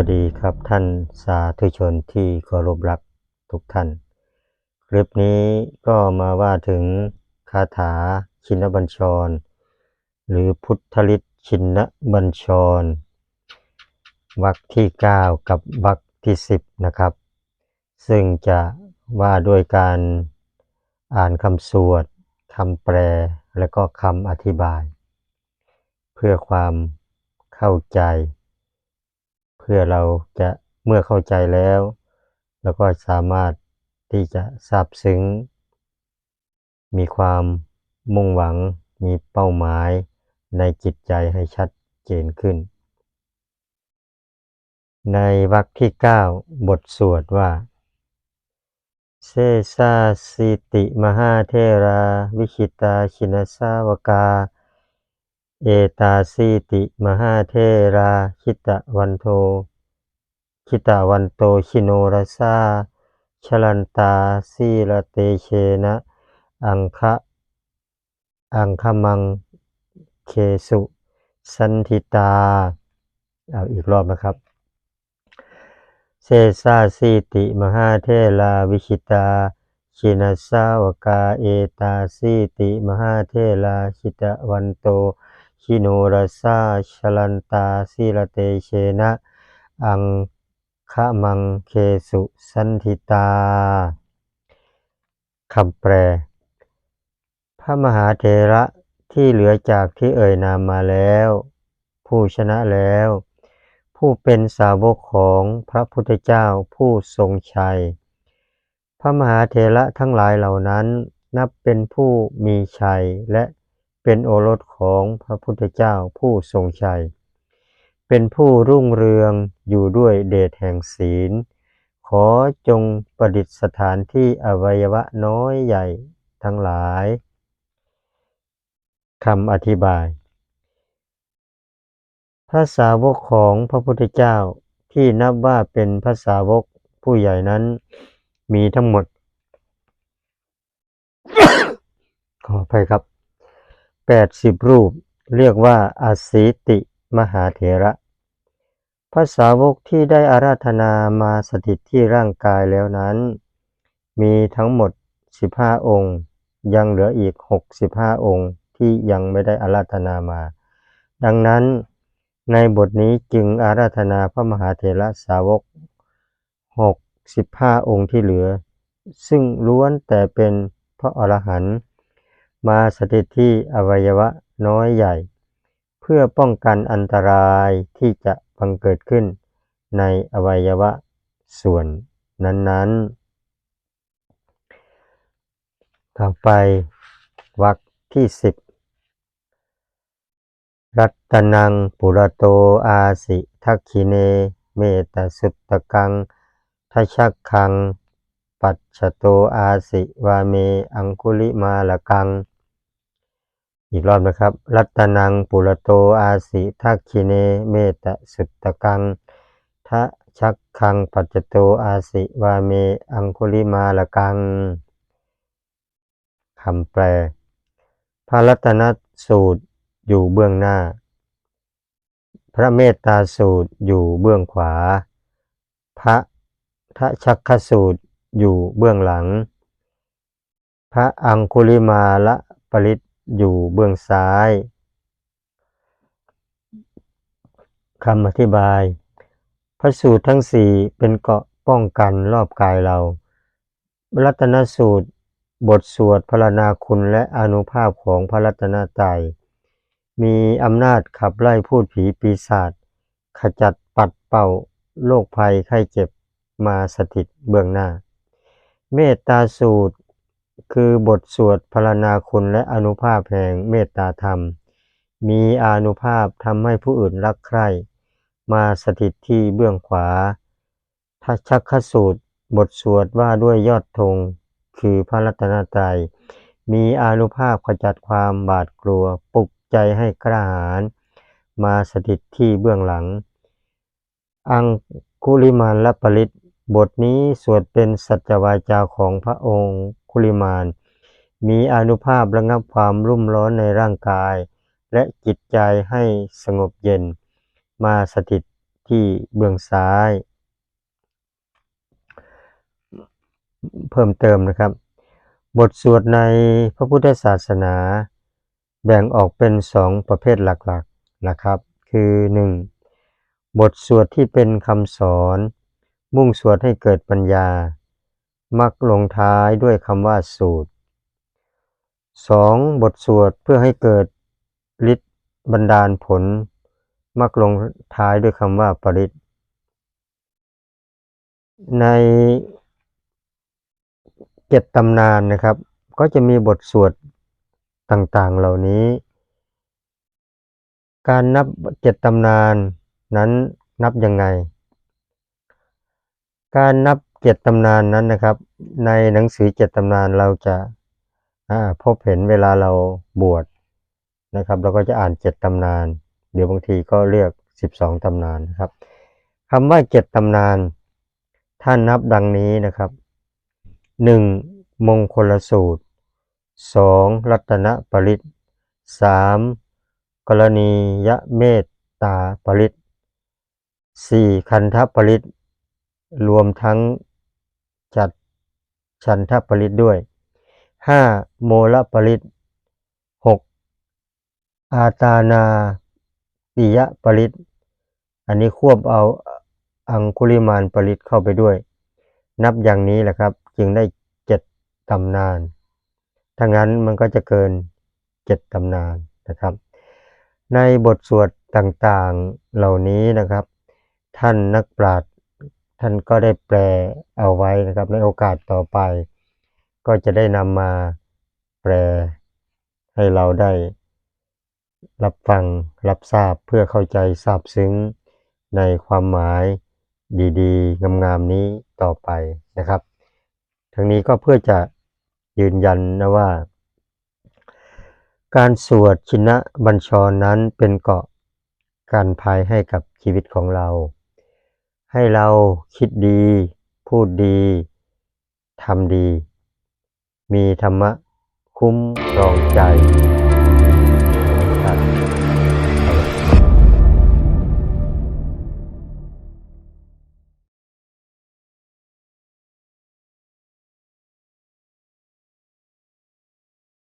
วัสดีครับท่านสาธุชนที่เคารพรักทุกท่าน คลิปนี้ก็มาว่าถึงคาถาชินบัญชร หรือพุทธลิตชินบัญชรวรรคที่ 9 กับวรรคที่ 10 นะครับ ซึ่งจะว่าด้วยการอ่านคำสวดคำแปลและก็คำอธิบาย เพื่อความเข้าใจ พื่อเราจะเมื่อเข้าใจแล้วแล้วก็สามารถที่จะซาบซึ้ง มีความมุ่งหวัง มีเป้าหมายในจิตใจให้ชัดเจนขึ้น ในวรรคที่ 9 บทสวดว่า เซซาสิติมหาเทรา วิชิตาชินสาวกา เอตาสิติมหาเทราชิตะวันโทชิตะวันโตชิโนรสาชลันตาสีลเตเชนะ อังคะอังคมังเคสุสันทิตา เอาอีกรอบนะครับ เซซาสีติมหาเทราวิชิตาชินสาวกาเอตาสีติมหาเทราชิตะวันโต ชิโนรสาชลันตาสีลเตเชนะ อังคะมังเคสุสันทิตาคำแปล พระมหาเถระที่เหลือจากที่เอ่ยนามมาแล้ว ผู้ชนะแล้ว ผู้เป็นสาวกของพระพุทธเจ้าผู้ทรงชัย พระมหาเถระทั้งหลายเหล่านั้นนับเป็นผู้มีชัยและ เป็นโอรสของพระพุทธเจ้าผู้ทรงชัย เป็นผู้รุ่งเรืองอยู่ด้วยเดชแห่งศีล ขอจงประดิษฐานที่อวัยวะน้อยใหญ่ทั้งหลายคำอธิบายพระสาวกของพระพุทธเจ้าที่นับว่าเป็นพระสาวกผู้ใหญ่นั้นมีทั้งหมด ขออภัยครับ แปดสิบรูป เรียกว่าอาสิติมหาเถระพระสาวกที่ได้อาราธนามาสถิตที่ร่างกายแล้วนั้น มีทั้งหมดสิบห้าองค์ ยังเหลืออีกหกสิบห้าองค์ที่ยังไม่ได้อาราธนามา ดังนั้นในบทนี้จึงอาราธนาพระมหาเถระสาวกหกสิบห้าองค์ที่เหลือ ซึ่งล้วนแต่เป็นพระอรหันต์ มาสถิตที่อวัยวะน้อยใหญ่ เพื่อป้องกันอันตรายที่จะบังเกิดขึ้นในอวัยวะส่วนนั้นๆ ต่อไปวรรคที่สิบรัตนังปุรโตอาสิทักขิเน เมตสุตตะกังทัชักคัง ปัจฉโตอาสิวาเมอังคุลิมาละกัง อีกรอบนะครับ รัตนังปุระโตอาสิทักขิเนเมตสุตตะกังทะชักคังปัจจโตอาสิวาเมอังคุลิมาละกังคำแปล พระรัตนสูตรอยู่เบื้องหน้า พระเมตตาสูตรอยู่เบื้องขวา พระทชักขสูตร อยู่เบื้องหลัง พระอังคุลิมาละปริตอยู่เบื้องซ้ายคำอธิบาย พระสูตรทั้งสี่เป็นเกาะป้องกันรอบกายเรา รัตนสูตร บทสวดพรณนาคุณและอนุภาพของพระรัตนตรัยมีอำนาจขับไล่พูดผีปีศาจขจัดปัดเป่าโรคภัยไข้เจ็บมาสถิตเบื้องหน้า เมตตาสูตร คือบทสวดพรณนาคุณและอนุภาพแห่งเมตตาธรรม มีอนุภาพทำให้ผู้อื่นรักใคร่ มาสถิตที่เบื้องขวาทัชชักขสูตร บทสวดว่าด้วยยอดธงคือพระรัตนตรัย มีอนุภาพขจัดความบาดกลัวปลุกใจให้กล้าหาญมาสถิตที่เบื้องหลัง อังคุลิมานและปริต บทนี้สวดเป็นสัจวาจาของพระองค์คุลิมาน มีอนุภาพระงับความรุ่มร้อนในร่างกาย และจิตใจให้สงบเย็น มาสถิตที่เบื้องซ้าย เพิ่มเติมนะครับ บทสวดในพระพุทธศาสนา แบ่งออกเป็นสองประเภทหลักๆนะครับ คือ 1. บทสวดที่เป็นคำสอน มุ่งสวดให้เกิดปัญญา มักลงท้ายด้วยคำว่าสูตร 2. บทสวดเพื่อให้เกิดฤทธิ์บันดาลผล มักลงท้ายด้วยคำว่าปริตในเจ็ดตำนานนะครับ ก็จะมีบทสวดต่างๆเหล่านี้ การนับเจ็ดตำนานนั้นนับยังไง การนับเจ็ดตำนานนั้นนะครับ ในหนังสือเจ็ดตำนานเราจะพบเห็นเวลาเราบวชนะครับ เราก็จะอ่านเจ็ดตำนาน เดี๋ยวบางทีก็เรียกสิบสองตำนานนะครับคำว่าเจ็ดตำนานท่านนับดังนี้นะครับหนึ่งมงคลสูตรสองรัตนปริตสามกรณียเมตตาปริตสี่คันธปริต รวมทั้งจัดชันทปริตด้วยห้าโมลปริตหกอาตานาติยปริต อันนี้ควบเอาอังคุลิมานปริตเข้าไปด้วย นับอย่างนี้แหละครับ จึงได้เจ็ดตำนาน ถ้างั้นมันก็จะเกินเจ็ดตำนานนะครับ ในบทสวดต่างๆเหล่านี้นะครับ ท่านนักปราชญ์ ท่านก็ได้แปลเอาไว้นะครับ ในโอกาสต่อไป ก็จะได้นำมาแปลให้เราได้รับฟังรับทราบเพื่อเข้าใจทราบซึ้งในความหมายดีๆ งามๆนี้ต่อไปนะครับ ทั้งนี้ก็เพื่อจะยืนยันนะว่า การสวดชินะบัญชรนั้นเป็นเกาะกันภัยให้กับชีวิตของเรา ให้เราคิดดี พูดดีทำดี มีธรรมะคุ้มครองใจ